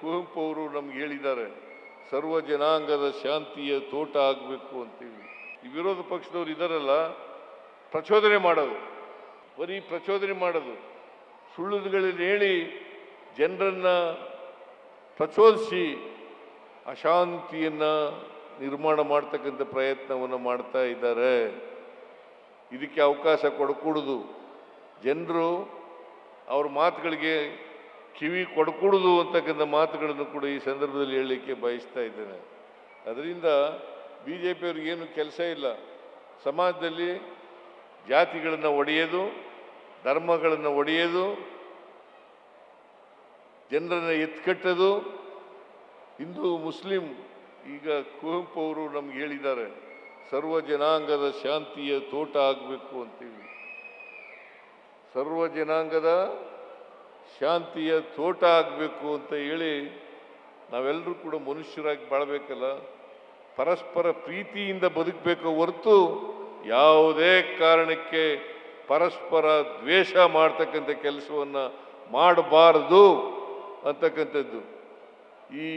ಕುವೆಂಪು ಅವರು ನಮ್ಗೆ ಹೇಳಿದ್ದಾರೆ, ಸರ್ವ ಜನಾಂಗದ ಶಾಂತಿಯ ತೋಟ ಆಗಬೇಕು ಅಂತೇಳಿ. ಈ ವಿರೋಧ ಪಕ್ಷದವ್ರು ಇದರಲ್ಲ, ಪ್ರಚೋದನೆ ಮಾಡೋದು, ಬರೀ ಪ್ರಚೋದನೆ ಮಾಡೋದು. ಸುಳ್ಳುಗಳಲ್ಲಿ ಹೇಳಿ ಜನರನ್ನು ಪ್ರಚೋದಿಸಿ ಅಶಾಂತಿಯನ್ನು ನಿರ್ಮಾಣ ಮಾಡ್ತಕ್ಕಂಥ ಪ್ರಯತ್ನವನ್ನು ಮಾಡ್ತಾ ಇದ್ದಾರೆ. ಇದಕ್ಕೆ ಅವಕಾಶ ಕೊಡಕೂಡುದು. ಜನರು ಅವ್ರ ಮಾತುಗಳಿಗೆ ಕಿವಿ ಕೊಡಕೂಡುದು ಅಂತಕ್ಕಂಥ ಮಾತುಗಳನ್ನು ಕೂಡ ಈ ಸಂದರ್ಭದಲ್ಲಿ ಹೇಳಲಿಕ್ಕೆ ಬಯಸ್ತಾ ಇದ್ದೇನೆ. ಅದರಿಂದ ಬಿ ಜೆ ಪಿಯವ್ರಿಗೇನು ಕೆಲಸ ಇಲ್ಲ. ಸಮಾಜದಲ್ಲಿ ಜಾತಿಗಳನ್ನು ಒಡೆಯೋದು, ಧರ್ಮಗಳನ್ನು ಒಡೆಯೋದು, ಜನರನ್ನು ಎತ್ಕಟ್ಟೋದು. ಹಿಂದೂ, ಮುಸ್ಲಿಂ ಈಗ ಕುವೆಂಪು ಅವರು ನಮ್ಗೆ ಹೇಳಿದ್ದಾರೆ, ಸರ್ವ ಜನಾಂಗದ ಶಾಂತಿಯ ತೋಟ ಆಗಬೇಕು ಅಂತೇಳಿ. ಸರ್ವ ಜನಾಂಗದ ಶಾಂತಿಯ ತೋಟ ಆಗಬೇಕು ಅಂತ ಹೇಳಿ ನಾವೆಲ್ಲರೂ ಕೂಡ ಮನುಷ್ಯರಾಗಿ ಬಾಳಬೇಕಲ್ಲ? ಪರಸ್ಪರ ಪ್ರೀತಿಯಿಂದ ಬದುಕಬೇಕು ಹೊರತು ಯಾವುದೇ ಕಾರಣಕ್ಕೆ ಪರಸ್ಪರ ದ್ವೇಷ ಮಾಡ್ತಕ್ಕಂಥ ಕೆಲಸವನ್ನು ಮಾಡಬಾರದು ಅಂತಕ್ಕಂಥದ್ದು. ಈ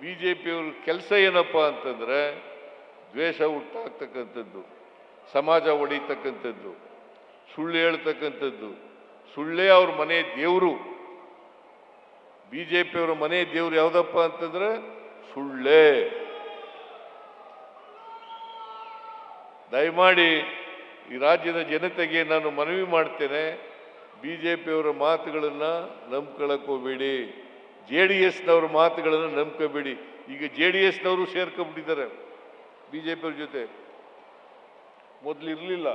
ಬಿ ಜೆ ಪಿಯವ್ರ ಕೆಲಸ ಏನಪ್ಪ ಅಂತಂದರೆ ದ್ವೇಷ ಹುಟ್ಟಾಗ್ತಕ್ಕಂಥದ್ದು, ಸಮಾಜ ಒಡಿತಕ್ಕಂಥದ್ದು, ಸುಳ್ಳು ಹೇಳ್ತಕ್ಕಂಥದ್ದು ಸುಳ್ಳೇ ಅವ್ರ ಮನೆ ದೇವರು. ಬಿ ಜೆ ಪಿಯವ್ರ ಮನೆ ದೇವ್ರು ಯಾವುದಪ್ಪ ಅಂತಂದ್ರೆ ಸುಳ್ಳೇ. ದಯಮಾಡಿ ಈ ರಾಜ್ಯದ ಜನತೆಗೆ ನಾನು ಮನವಿ ಮಾಡ್ತೇನೆ ಬಿ ಜೆ ಪಿಯವರ ಮಾತುಗಳನ್ನು ನಂಬ್ಕೊಳಕ್ ಹೋಗಬೇಡಿ. ಜೆ ಡಿ ಎಸ್ನವ್ರ ಮಾತುಗಳನ್ನು ನಂಬ್ಕೋಬೇಡಿ. ಈಗ ಜೆ ಡಿ ಎಸ್ನವರು ಸೇರ್ಕೊಂಡ್ಬಿಟ್ಟಿದ್ದಾರೆ ಬಿ ಜೆ ಪಿಯವ್ರ ಜೊತೆ. ಮೊದಲು ಇರಲಿಲ್ಲ.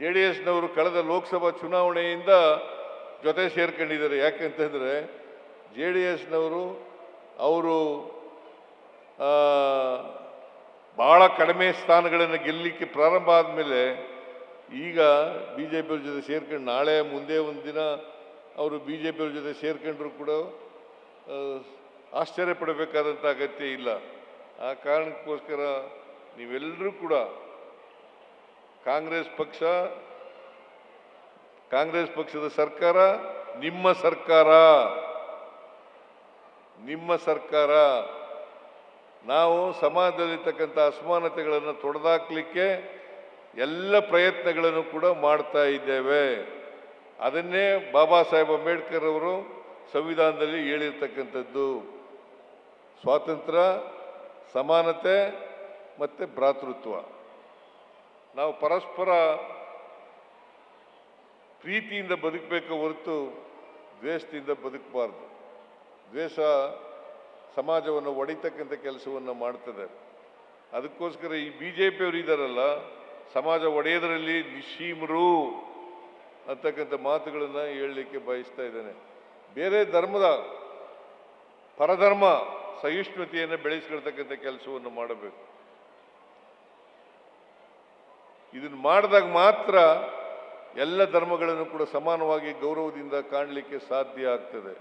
ಜೆ ಡಿ ಎಸ್ನವರು ಕಳೆದ ಲೋಕಸಭಾ ಚುನಾವಣೆಯಿಂದ ಜೊತೆ ಸೇರ್ಕೊಂಡಿದ್ದಾರೆ. ಯಾಕೆಂತಂದರೆ ಜೆ ಡಿ ಎಸ್ನವರು ಅವರು ಭಾಳ ಕಡಿಮೆ ಸ್ಥಾನಗಳನ್ನು ಗೆಲ್ಲಲಿಕ್ಕೆ ಪ್ರಾರಂಭ ಆದಮೇಲೆ ಈಗ ಬಿ ಜೆ ಪಿಯವ್ರ ಜೊತೆ ಸೇರ್ಕೊಂಡು ನಾಳೆ ಮುಂದೆ ಒಂದು ದಿನ ಅವರು ಬಿ ಜೆ ಪಿಯವ್ರ ಜೊತೆ ಸೇರ್ಕೊಂಡ್ರು ಕೂಡ ಆಶ್ಚರ್ಯ ಪಡಬೇಕಾದಂಥ ಅಗತ್ಯ ಇಲ್ಲ. ಆ ಕಾರಣಕ್ಕೋಸ್ಕರ ನೀವೆಲ್ಲರೂ ಕೂಡ ಕಾಂಗ್ರೆಸ್ ಪಕ್ಷ, ಕಾಂಗ್ರೆಸ್ ಪಕ್ಷದ ಸರ್ಕಾರ ನಿಮ್ಮ ಸರ್ಕಾರ. ನಿಮ್ಮ ಸರ್ಕಾರ. ನಾವು ಸಮಾಜದಲ್ಲಿರ್ತಕ್ಕಂಥ ಅಸಮಾನತೆಗಳನ್ನು ತೊಡೆದಾಕ್ಲಿಕ್ಕೆ ಎಲ್ಲ ಪ್ರಯತ್ನಗಳನ್ನು ಕೂಡ ಮಾಡ್ತಾ ಇದ್ದೇವೆ. ಅದನ್ನೇ ಬಾಬಾ ಸಾಹೇಬ್ ಅಂಬೇಡ್ಕರ್ ಅವರು ಸಂವಿಧಾನದಲ್ಲಿ ಹೇಳಿರ್ತಕ್ಕಂಥದ್ದು. ಸ್ವಾತಂತ್ರ್ಯ, ಸಮಾನತೆ ಮತ್ತು ಭ್ರಾತೃತ್ವ. ನಾವು ಪರಸ್ಪರ ಪ್ರೀತಿಯಿಂದ ಬದುಕಬೇಕು ಹೊರತು ದ್ವೇಷದಿಂದ ಬದುಕಬಾರ್ದು. ದ್ವೇಷ ಸಮಾಜವನ್ನು ಒಡಿತಕ್ಕಂಥ ಕೆಲಸವನ್ನು ಮಾಡ್ತದೆ. ಅದಕ್ಕೋಸ್ಕರ ಈ ಬಿ ಜೆ ಪಿಯವರು ಇದ್ದಾರಲ್ಲ ಸಮಾಜ ಒಡೆಯೋದರಲ್ಲಿ ನಿಶೀಮರು ಅಂತಕ್ಕಂಥ ಮಾತುಗಳನ್ನು ಹೇಳಲಿಕ್ಕೆ ಬಯಸ್ತಾ ಇದ್ದೇನೆ. ಬೇರೆ ಧರ್ಮದ ಪರಧರ್ಮ ಸಹಿಷ್ಣುತೆಯನ್ನು ಬೆಳೆಸ್ಕೊಳ್ತಕ್ಕಂಥ ಕೆಲಸವನ್ನು ಮಾಡಬೇಕು. ಇದನ್ನು ಮಾಡಿದಾಗ ಮಾತ್ರ ಎಲ್ಲ ಧರ್ಮಗಳನ್ನು ಕೂಡ ಸಮಾನವಾಗಿ ಗೌರವದಿಂದ ಕಾಣಲಿಕ್ಕೆ ಸಾಧ್ಯ ಆಗ್ತದೆ.